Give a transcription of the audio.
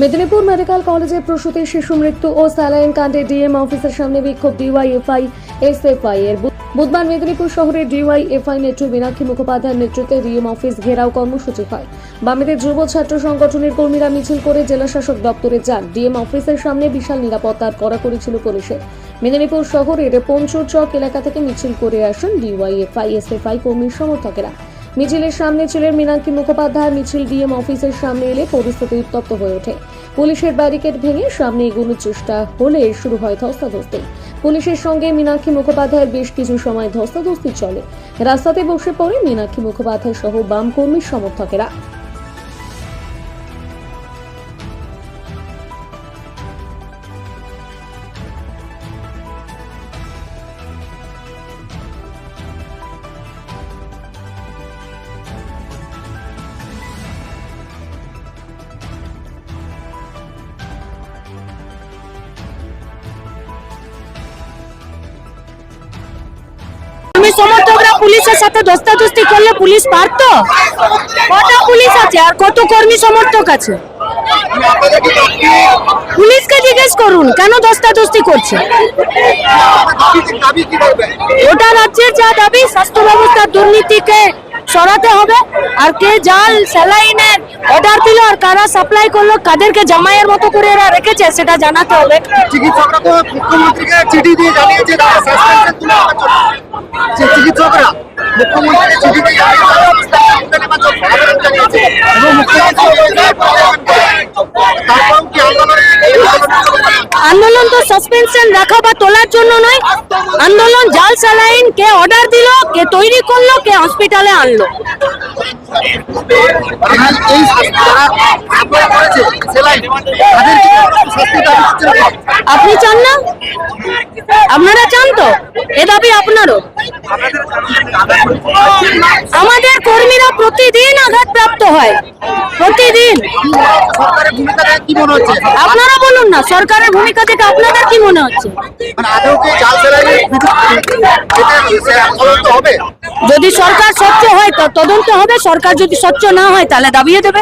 Medinipur medical কলেজে প্রসূতি শিশু মৃত্যু ও স্যালাইন কাণ্ডে ডিএম অফিসের সামনে বিক্ষোভ ডিওয়াইএফআই, এসএফআই এর বুধবার মেদিনীপুর শহরের ডিওয়াইএফআই নেত্রী মীনাক্ষী মুখোপাধ্যায়ের নেতৃত্বে ডিএম অফিস ঘেরাও কর্মসূচি হয়। বামেদের যুব ছাত্র সংগঠনের কর্মীরা মিছিল করে জেলা শাসক দপ্তরে যান। ডিএম অফিসের সামনে বিশাল নিরাপত্তার কড়াকড়ি ছিল পুলিশের মেদিনীপুর শহরের পঞ্চুর চক এলাকা থেকে মিছিল করে আসেন ডিওয়াইএফআই, এসএফআই কর্মীর সমর্থকেরা। মিছিলের সামনে ছিলেন মীনাক্ষী মুখোপাধ্যায়। মিছিল ডিএম অফিসের সামনে এলে পরিস্থিতি উত্তপ্ত হয়ে ওঠে। পুলিশের ব্যারিকেড ভেঙে সামনে এগোনোর চেষ্টা হলে শুরু হয় ধস্তাধস্তি। পুলিশের সঙ্গে মীনাক্ষী মুখোপাধ্যায়ের বেশ কিছু সময় ধস্তাধস্তি চলে। রাস্তাতে বসে পড়ে মীনাক্ষী মুখোপাধ্যায় সহ বাম কর্মীর সমর্থকেরা। সমর্থকরা পুলিশের সাথে দস্তাদস্তি করলে পুলিশ কটা পুলিশ আছে আর কত কর্মী সমর্থক আছে? পুলিশকে জিজ্ঞেস করুন, কেন দস্তাদস্তি করছে? ওটা রাজ্যের যা দাবি, স্বাস্থ্য ব্যবস্থার দুর্নীতিকে সরাতে হবে। আর কে জাল, স্যালাইনের অর্ডার দিল আর কারা সাপ্লাই করল, কাদেরকে জামাইয়ের মতো করে এরা রেখেছে, সেটা জানাতে হবে। চিকিৎসকরা তো মুখ্যমন্ত্রীকে চিঠি দিয়ে জানিয়েছে এবং মুখ্যমন্ত্রী কি আন্দোলনে তো সাসপেনশন রাখা বা তোলার জন্য নয়। আন্দোলন জাল স্যালাইন কে অর্ডার দিল, কে তৈরি করল, কে হসপিটালে আনলো? আপনি চান না? আপনারা চান তো? এ দাবি আপনারও। আমাদের কর্মীরা প্রতিদিন আঘাতপ্রাপ্ত হয়। প্রতিদিন। আপনারা বলুন না, সরকারের ভূমিকা থেকে আপনাদের কি মনে হচ্ছে? যদি সরকার স্বচ্ছ হয়, তো তদন্ত হবে। সরকার যদি স্বচ্ছ না হয়, তাহলে দাবিয়ে দেবে।